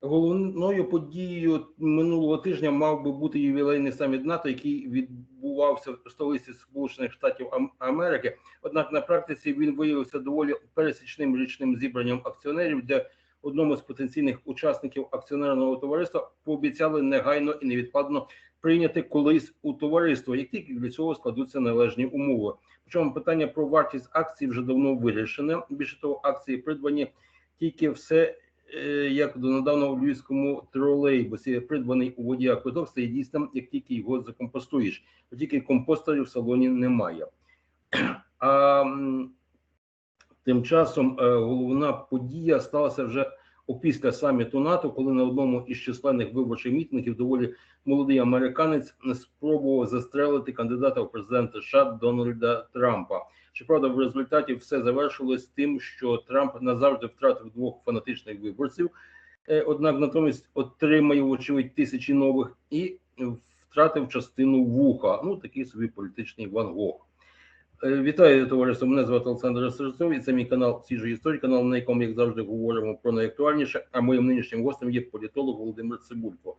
Головною подією минулого тижня мав би бути ювілейний саміт НАТО, який відбувався в столиці Сполучених Штатів Ам- Америки. Однак на практиці він виявився доволі пересічним річним зібранням акціонерів, де одному з потенційних учасників акціонерного товариства пообіцяли негайно і невідкладно прийняти колись у товариство, як тільки для цього складуться належні умови. Причому питання про вартість акцій вже давно вирішене. Більше того, акції придбані тільки все як донедавна у львівському тролейбусі, придбаний у водія квиток стає дійсним, як тільки його закомпостуєш. Тільки компостерів в салоні немає. А тим часом е, головна подія сталася вже опісля саміту НАТО, коли на одному із численних виборчих мітингів доволі молодий американець спробував застрелити кандидата в президенти США Дональда Трампа. Щоправда, в результаті все завершилось тим, що Трамп назавжди втратив двох фанатичних виборців, е, однак натомість отримає, вочевидь, тисячі нових і втратив частину вуха. Ну такий собі політичний Ван Гог. Е, Вітаю товариство. Мене звати Олександр Серцов, і це мій канал Свіжої історії, канал, на якому, як завжди, говоримо про найактуальніше. А моїм нинішнім гостем є політолог Володимир Цибулько.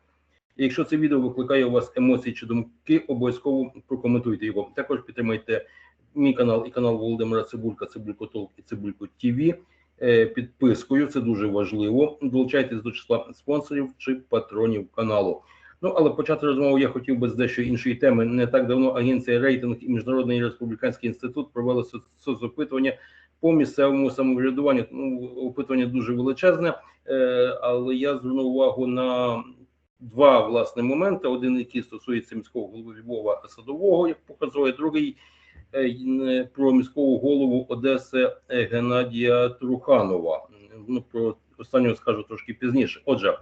Якщо це відео викликає у вас емоції чи думки, обов'язково прокоментуйте його. Також підтримайте мій канал і канал Володимира Цибулька, Цибулько Толк і Цибулько ТВ е, підпискою. Це дуже важливо. Долучайтесь до числа спонсорів чи патронів каналу. Ну але почати розмову я хотів би з дещо іншої теми. Не так давно агенція рейтинг і міжнародний республіканський інститут провели соцопитування по місцевому самоврядуванню. Ну опитування дуже величезне, е, але я звернув увагу на два власне моменти: один, який стосується міського голови Львова Садового, як показує, другий про міського голову Одеси е, Геннадія Труханова. Ну про останнього скажу трошки пізніше. Отже,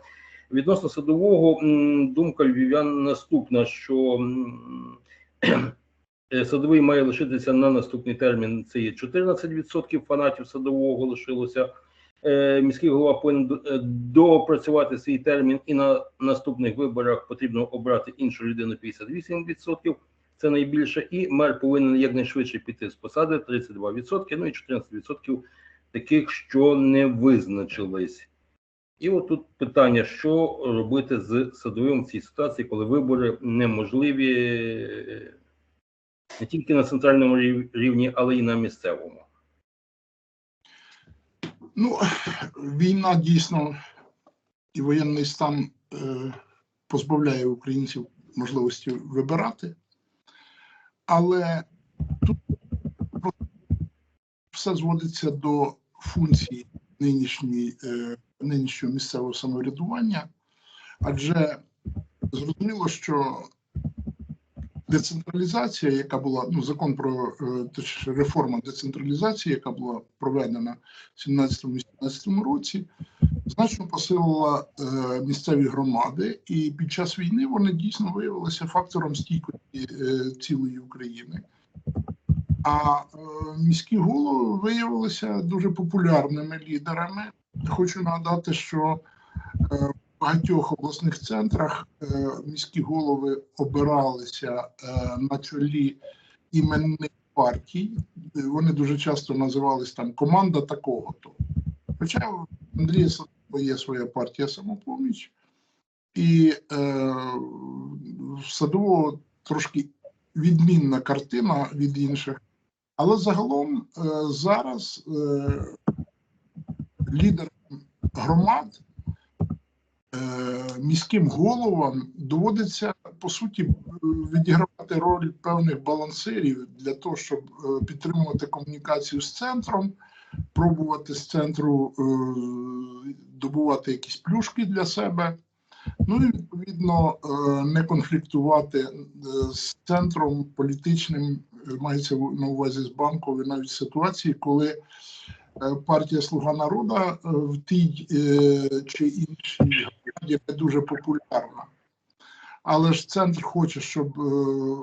відносно садового думка львів'ян наступна: що е, садовий має лишитися на наступний термін. Це є 14% фанатів садового лишилося. Е, Міський голова повинен до- е, свій термін, і на наступних виборах потрібно обрати іншу людину 58%. Це найбільше, і мер повинен якнайшвидше піти з посади 32%, ну і 14% таких, що не визначились. І от тут питання: що робити з садовим в цій ситуації, коли вибори неможливі е, не тільки на центральному рів- рівні, але й на місцевому. Ну, війна дійсно і воєнний стан е, позбавляє українців можливості вибирати, але тут все зводиться до функції нинішньої, е, нинішнього місцевого самоврядування, адже зрозуміло, що децентралізація, яка була ну закон про е, точніше, реформа децентралізації, яка була проведена в 17-18 році, значно посилила е, місцеві громади, і під час війни вони дійсно виявилися фактором стійкості е, цілої України. А е, міські голови виявилися дуже популярними лідерами. Хочу нагадати, що е, багатьох обласних центрах е, міські голови обиралися е, на чолі іменних партій. Вони дуже часто називались там команда такого-то. Хоча у Андрія Садового є своя партія самопоміч, і е, в Садового трошки відмінна картина від інших. Але загалом е, зараз е, лідерам громад, міським головам доводиться по суті е, відігравати роль певних балансирів для того, щоб е, підтримувати комунікацію з центром, пробувати з центру е, добувати якісь плюшки для себе. Ну і відповідно е, не конфліктувати е, з центром політичним, е, мається на увазі з банковою навіть ситуації, коли е, партія Слуга народу е, в тій е, чи іншій громаді не дуже популярна. Але ж центр хоче, щоб е,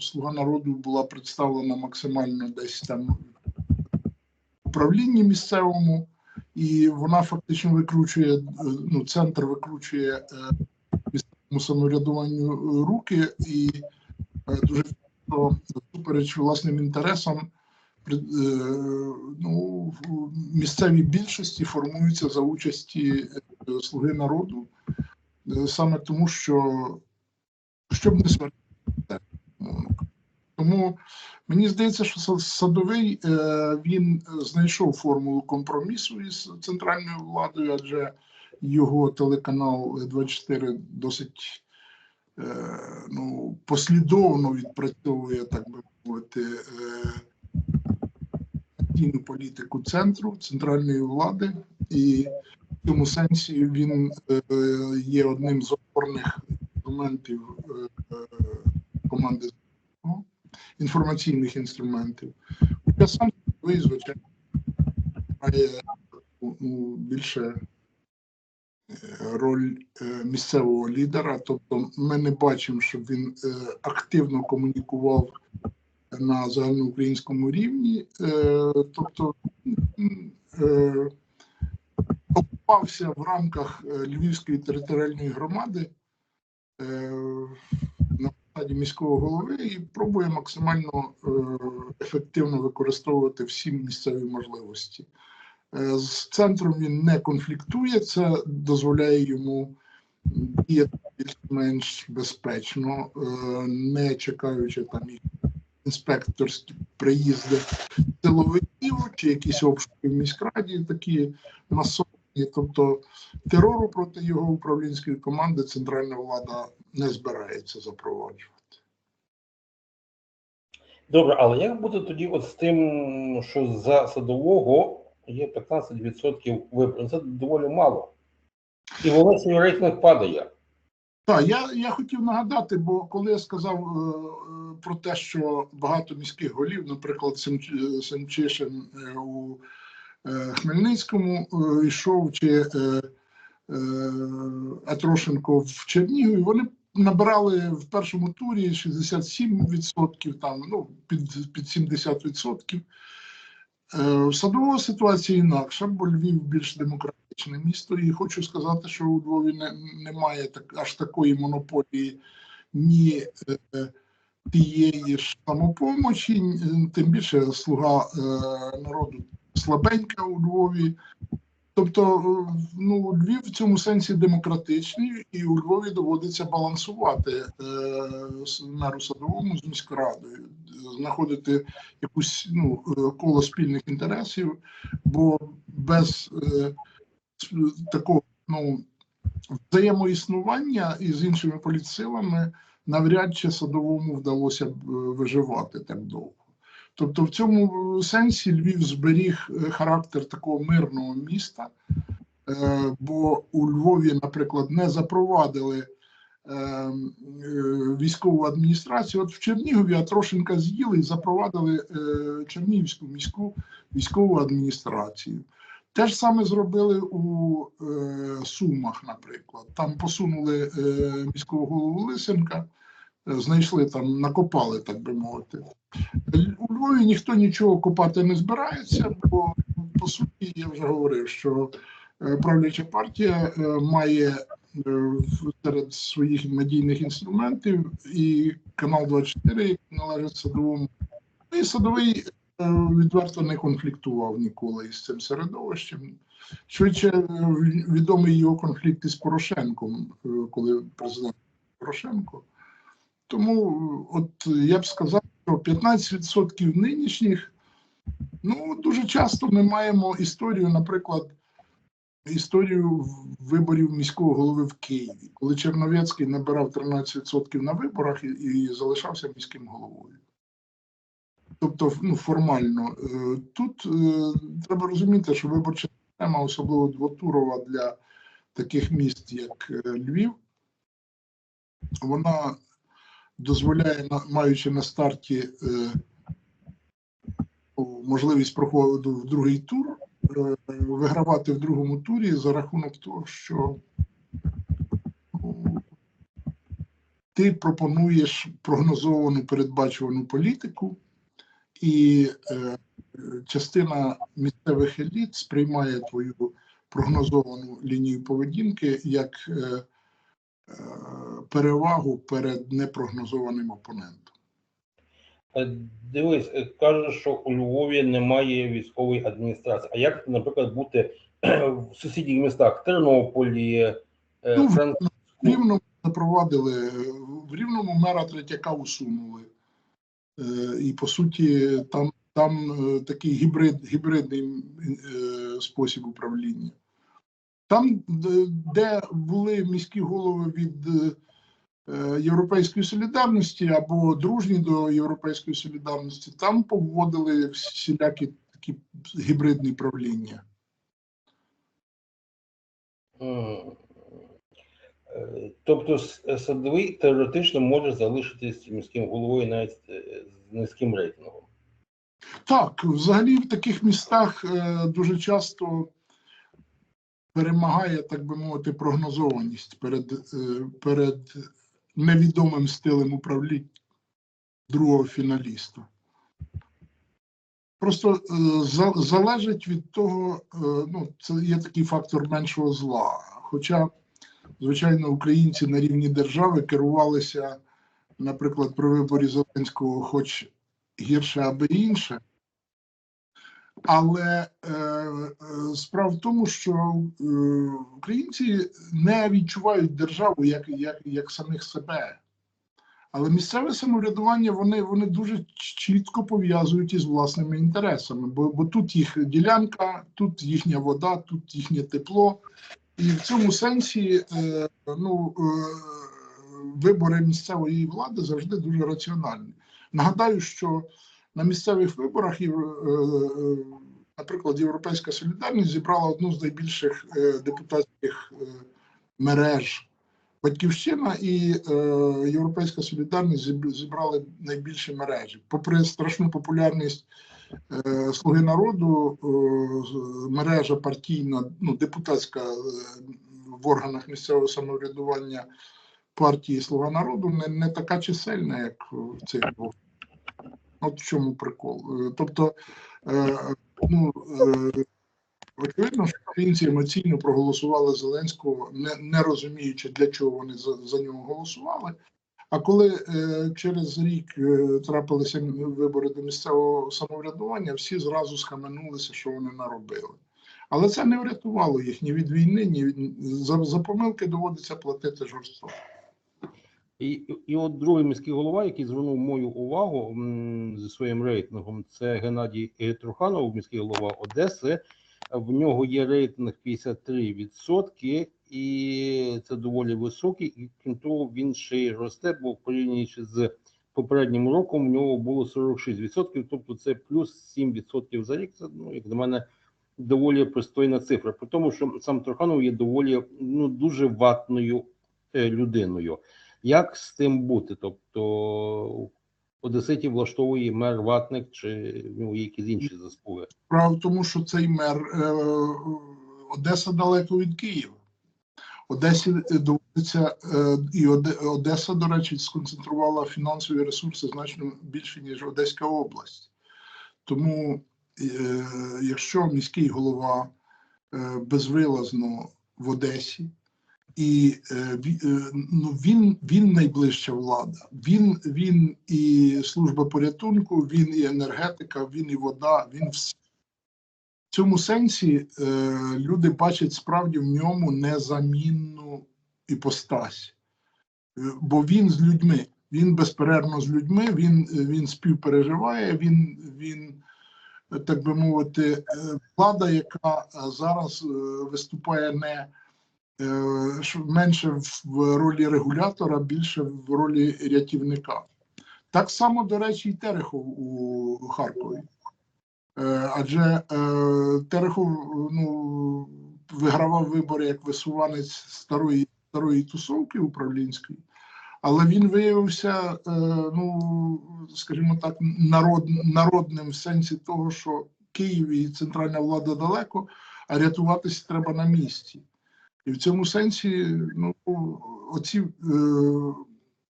Слуга народу була представлена максимально десь там в управлінні місцевому і вона фактично викручує е, ну, центр викручує е, місцевому самоврядуванню е, руки і е, дуже супереч власним інтересам е, ну, в місцевій більшості формуються за участі е, Слуги народу, е, саме тому, що щоб не кажучи. Тому мені здається, що садовий е, він знайшов формулу компромісу із центральною владою, адже його телеканал 24 досить е, ну, послідовно відпрацьовує, так би мовити, е, партійну політику центру, центральної влади, і в цьому сенсі він е, є одним з опорних інструментів е, е, команди інформаційних інструментів. Я сам звичайно, має ну, більше роль місцевого лідера. Тобто, ми не бачимо, щоб він активно комунікував на загальноукраїнському рівні. Е, Тобто е, окупався в рамках е, Львівської територіальної громади на посаді міського голови і пробує максимально ефективно використовувати всі місцеві можливості. З центром він не конфліктує, це дозволяє йому діяти більш-менш безпечно, не чекаючи там їх інспекторські приїзди силовиків чи якісь обшуки в міськраді, такі масові. Тобто терору проти його управлінської команди центральна влада не збирається запроваджувати. Добре, але як буде тоді от з тим, що за садового є 15% виборів? Це доволі мало. І в Олесі рейтинг падає. Так, я, я хотів нагадати, бо коли я сказав е, е, про те, що багато міських голів, наприклад, Семч- Семчишин е, у е, Хмельницькому е, йшов, чи е, е, Атрошенко в Чернігові, вони набирали в першому турі 67%, там, ну, під, під 70%. Е, В садового ситуація інакша, бо Львів більш демократичне місто, і хочу сказати, що у Львові не, немає так, аж такої монополії ні е, тієї ж самопомочі, тим більше слуга е, народу слабенька у Львові. Тобто, е, ну, Львів в цьому сенсі демократичний, і у Львові доводиться балансувати е, меру садовому з міськрадою, знаходити якусь ну, е, коло спільних інтересів, бо без е, такого ну, взаємоіснування із іншими політсилами навряд чи садовому вдалося б е, виживати так довго. Тобто, в цьому сенсі Львів зберіг е, характер такого мирного міста, е, бо у Львові, наприклад, не запровадили е, військову адміністрацію. От в Чернігові Атрошенка з'їли і запровадили Чернігівську міську військову адміністрацію. Те ж саме зробили у Сумах, наприклад. Там посунули міського голову Лисенка, знайшли там, накопали, так би мовити. У Львові ніхто нічого копати не збирається, бо по суті я вже говорив, що е, правляча партія е, має е, серед своїх медійних інструментів і канал 24, який належить садовому. І садовий відверто не конфліктував ніколи із цим середовищем. Швидше відомий його конфлікт із Порошенком, коли президент Порошенко. Тому, от я б сказав, що 15% нинішніх, ну дуже часто ми маємо історію, наприклад, історію виборів міського голови в Києві, коли Черновецький набирав 13% на виборах і, і залишався міським головою. Тобто, ну, формально. Е, Тут е, треба розуміти, що виборча система, особливо двотурова для таких міст, як е, Львів, вона дозволяє, маючи на старті е, можливість проходу в другий тур, е, вигравати в другому турі за рахунок того, що ти пропонуєш прогнозовану передбачувану політику, і е, частина місцевих еліт сприймає твою прогнозовану лінію поведінки як перевагу перед непрогнозованим опонентом. Е, Дивись, е, кажеш, що у Львові немає військової адміністрації. А як, наприклад, бути в сусідніх містах Тернополі, е, Ну, Франк... В Рівному запровадили, в Рівному мера Третяка усунули. І по суті, там, там такий гібрид, гібридний спосіб управління. Там, де- де були міські голови від е, Європейської солідарності або дружні до Європейської солідарності, там поводили всілякі такі гібридні правління. Е, Тобто е, садовий теоретично може залишитись міським головою навіть е, з низьким рейтингом. Так, взагалі в таких містах е, дуже часто перемагає, так би мовити, прогнозованість перед, е, перед невідомим стилем управління другого фіналіста. Просто е, залежить від того, е, ну, це є такий фактор меншого зла. Хоча, звичайно, українці на рівні держави керувалися, наприклад, при виборі Зеленського, хоч гірше, аби інше. Але е, е, справа в тому, що е, українці не відчувають державу як, як, як самих себе. Але місцеве самоврядування вони, вони дуже чітко пов'язують із власними інтересами, бо, бо тут їх ділянка, тут їхня вода, тут їхнє тепло. І в цьому сенсі е, ну, е, вибори місцевої влади завжди дуже раціональні. Нагадаю, що на місцевих виборах, е, е, наприклад, Європейська солідарність зібрала одну з найбільших е, депутатських мереж. Батьківщина і Європейська солідарність зіб- зібрали найбільші мережі. Попри страшну популярність Слуги народу, мережа партійна, ну, депутатська в органах місцевого самоврядування партії Слуга народу не, не така чисельна, як в цих двох. От в чому прикол. Е, Тобто, е, ну, е, очевидно, що українці емоційно проголосували Зеленського, не, не розуміючи, для чого вони за, за нього голосували. А коли через рік трапилися вибори до місцевого самоврядування, всі зразу схаменулися, що вони наробили. Але це не врятувало їх ні від війни, ні від за, за помилки доводиться платити жорстоко. І, і от другий міський голова, який звернув мою увагу зі своїм рейтингом, це Геннадій Труханов, міський голова Одеси. В нього є рейтинг 53%, і це доволі високий. І крім того, він ще й росте, бо порівнюючи з попереднім роком, в нього було 46%, тобто це плюс 7% за рік. Це, ну, як на мене, доволі пристойна цифра. При тому, що сам Труханов є доволі ну, дуже ватною е, людиною. Як з тим бути? Тобто Одеситів влаштовує мер Ватник чи нього якісь інші заспови? Справа тому, що цей мер е, Одеса далеко від Києва. Одесі доводиться, е, і Оде- Одеса, до речі, сконцентрувала фінансові ресурси значно більше, ніж Одеська область. Тому, е, якщо міський голова е, безвилазно в Одесі, і е, е, ну, він, він найближча влада. Він, він і служба порятунку, він і енергетика, він і вода, він все. В цьому сенсі е, люди бачать справді в ньому незамінну іпостась. Е, бо він з людьми, він безперервно з людьми, він, він співпереживає, він, він, так би мовити, влада, яка зараз виступає не менше в- ролі регулятора, більше в ролі рятівника. Так само, до речі, і Терехов у Харкові. Е, Адже е, Терехов ну, вигравав вибори як висуванець старої, старої тусовки управлінської, але він виявився, е, ну, скажімо так, народ, народним в сенсі того, що Київ і центральна влада далеко, а рятуватися треба на місці. І в цьому сенсі, ну, оці е,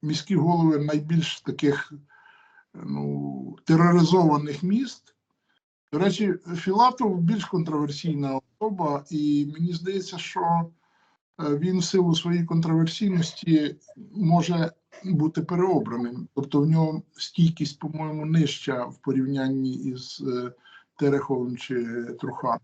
міські голови найбільш таких ну, тероризованих міст. До речі, Філатов більш контроверсійна особа, і мені здається, що е, він в силу своєї контроверсійності може бути переобраним. Тобто в нього стійкість, по-моєму, нижча в порівнянні із е, Тереховим чи Труханом.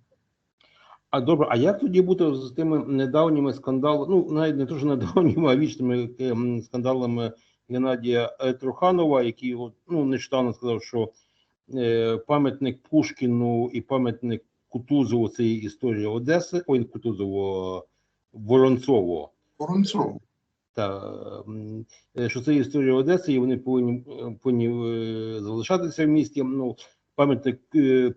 А добре, а як тоді бути з тими недавніми скандалами, ну навіть не що недавніми, а вічними ем, скандалами Геннадія е, Труханова, який от, ну, нещодавно сказав, що е, пам'ятник Пушкіну і пам'ятник Кутузову це є історія Одеси, ой, Кутузову, Воронцову. Воронцов. Та е, що це історія Одеси, і вони повинні е, повинні залишатися в місті. Ну, пам'ятник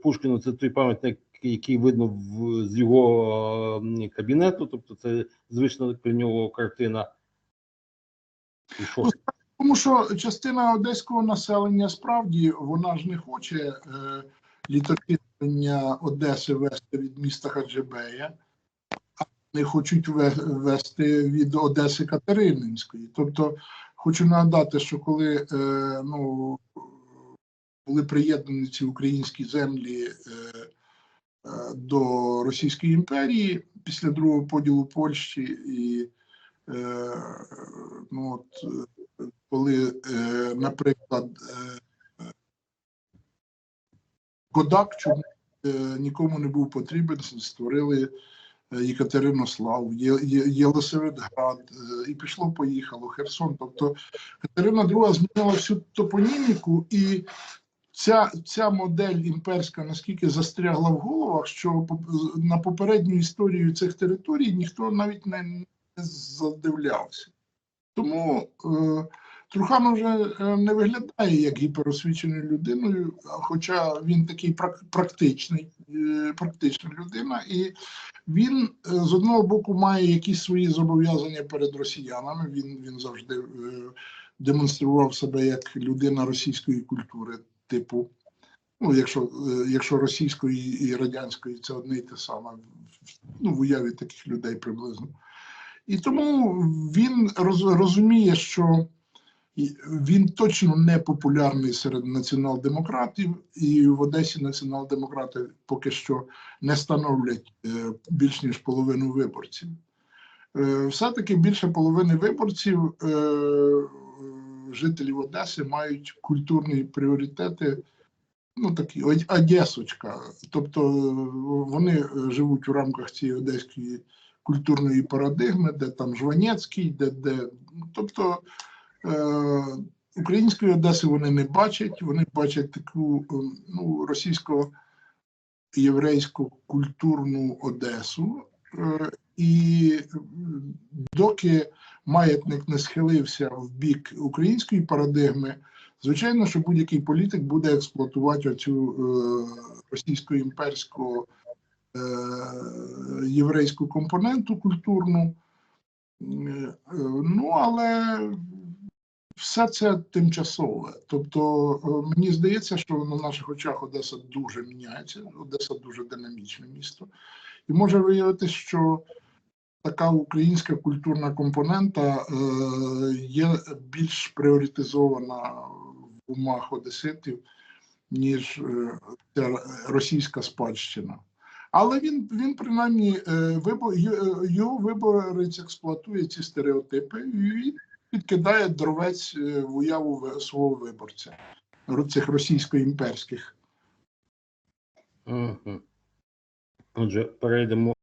Пушкіну це той пам'ятник, який видно в, з його кабінету, тобто це звична для нього картина. Що? Тому що частина одеського населення справді вона ж не хоче е, літописання Одеси вести від міста Хаджибея, а вони хочуть вести від Одеси Катерининської. Тобто, хочу нагадати, що коли е, ну, були приєднані ці українські землі е, до Російської імперії після другого поділу Польщі і е, ну, от, е, коли, е, наприклад, е, Кодак чому е, нікому не був потрібен, створили е, Єкатеринослав, Єлисаветград, е, і пішло, поїхало, Херсон. Тобто Катерина II змінила всю топоніміку, і ця, ця модель імперська наскільки застрягла в головах, що на попередню історію цих територій ніхто навіть не, не задивлявся. Тому е, Труханов вже е, не виглядає як гіперосвіченою людиною, хоча він такий прак- практичний, е, практична людина, і він е, з одного боку має якісь свої зобов'язання перед росіянами. Він, він завжди е, демонстрував себе як людина російської культури, типу. Ну, якщо, е, якщо російської і радянської це одне й те саме, ну, в уяві таких людей приблизно. І тому він роз, розуміє, що він точно не популярний серед націонал-демократів, і в Одесі націонал-демократи поки що не становлять е, більш ніж половину виборців. Е, Все-таки більше половини виборців жителів Одеси мають культурні пріоритети. Ну, такі одесочка. Тобто е, вони живуть у рамках цієї одеської культурної парадигми, де там Жванецький, де, де тобто е, української Одеси вони не бачать, вони бачать таку е, ну, російсько-єврейську культурну Одесу. Е, і доки маятник не схилився в бік української парадигми, звичайно, що будь-який політик буде експлуатувати оцю е, російсько-імперську е, єврейську компоненту культурну. Е, Ну, але все це тимчасове. Тобто, мені здається, що на наших очах Одеса дуже міняється. Одеса дуже динамічне місто. І може виявитися, що така українська культурна компонента е, є більш пріоритизована в умах одеситів, ніж е, ця російська спадщина. Але він, він принаймні е, його виборець експлуатує ці стереотипи і він підкидає дровець в уяву свого виборця, цих російсько-імперських. Мгм. Отже, перейдемо